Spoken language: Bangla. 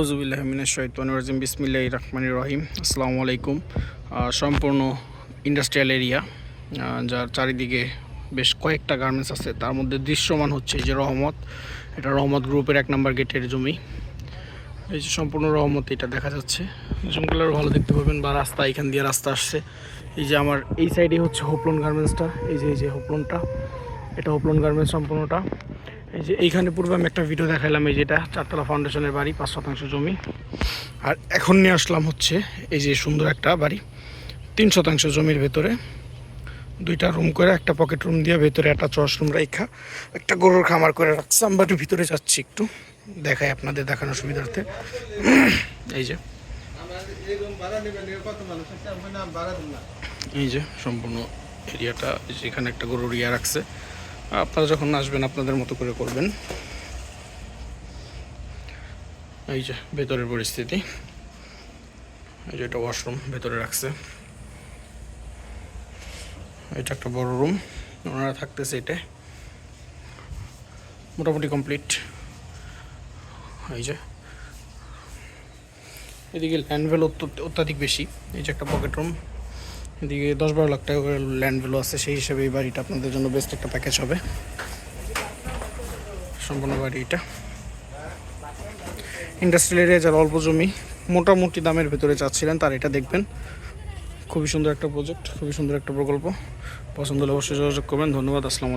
হজুবিল্লাহমিনাজিম বিসমিল্লাহ রহমান রহিম। আসসালামু আলাইকুম। সম্পূর্ণ ইন্ডাস্ট্রিয়াল এরিয়া যার চারিদিকে বেশ কয়েকটা গার্মেন্টস আছে। তার মধ্যে দৃশ্যমান হচ্ছে যে রহমত। এটা রহমত গ্রুপের এক নম্বর গেটের জমি। এই যে সম্পূর্ণ রহমত এটা দেখা যাচ্ছে। জুমগুলো ভালো দেখতে পাবেন বা রাস্তা, এখান দিয়ে রাস্তা আসছে। এই যে আমার এই সাইডে হচ্ছে হোপলন গার্মেন্টসটা এই যে এই যে হোপলনটা এটা হোপলন গার্মেন্টস সম্পূর্ণটা। এই যে এইখানে পূর্বে আমি একটা ভিডিও দেখাইলাম, এই যেটা চারতলা ফাউন্ডেশনের বাড়ি, পাঁচ শতাংশ জমি। আর এখন নিয়ে আসলাম হচ্ছে এই যে সুন্দর একটা বাড়ি, তিন শতাংশ জমির ভেতরে। দুইটা রুম করে একটা পকেট রুম দিয়ে ভেতরে একটা রুম রাইখা, একটা গরুর খামার করে রাখছে। আমি বাড়ির ভিতরে যাচ্ছি একটু, দেখাই আপনাদের দেখানোর সুবিধার্থে। এই যে। এই যে সম্পূর্ণ এরিয়াটা যেখানে একটা গরুর ইয়া রাখছে। আপনারা যখন আসবেন, আপনাদের মতো করে করবেন। এই যে, ভেতরের পরিস্থিতি। এই যে এটা ওয়াশরুম ভেতরে রাখছে। এটা একটা বড় রুম ওনারা থাকতেছে এটা। মোটামুটি কমপ্লিট এই যে। এদিকে ল্যান্ডভেল অত্যাধিক বেশি। এই যে একটা পকেট রুম এদিকে দশ বারো লাখ টাকা করে ল্যান্ড ভ্যালু আছে, সেই হিসাবে এই বাড়িটা আপনাদের জন্য বেস্ট একটা প্যাকেজ হবে। সম্পূর্ণ বাড়ি এটা ইন্ডাস্ট্রিয়াল এরিয়া যারা অল্প জমি, মোটামুটি দামের ভেতরে চাচ্ছিলেন, তার এটা দেখবেন। খুবই সুন্দর একটা প্রজেক্ট খুবই সুন্দর একটা প্রকল্প। পছন্দ হলে অবশ্যই যোগাযোগ করবেন। ধন্যবাদ, আসসালামু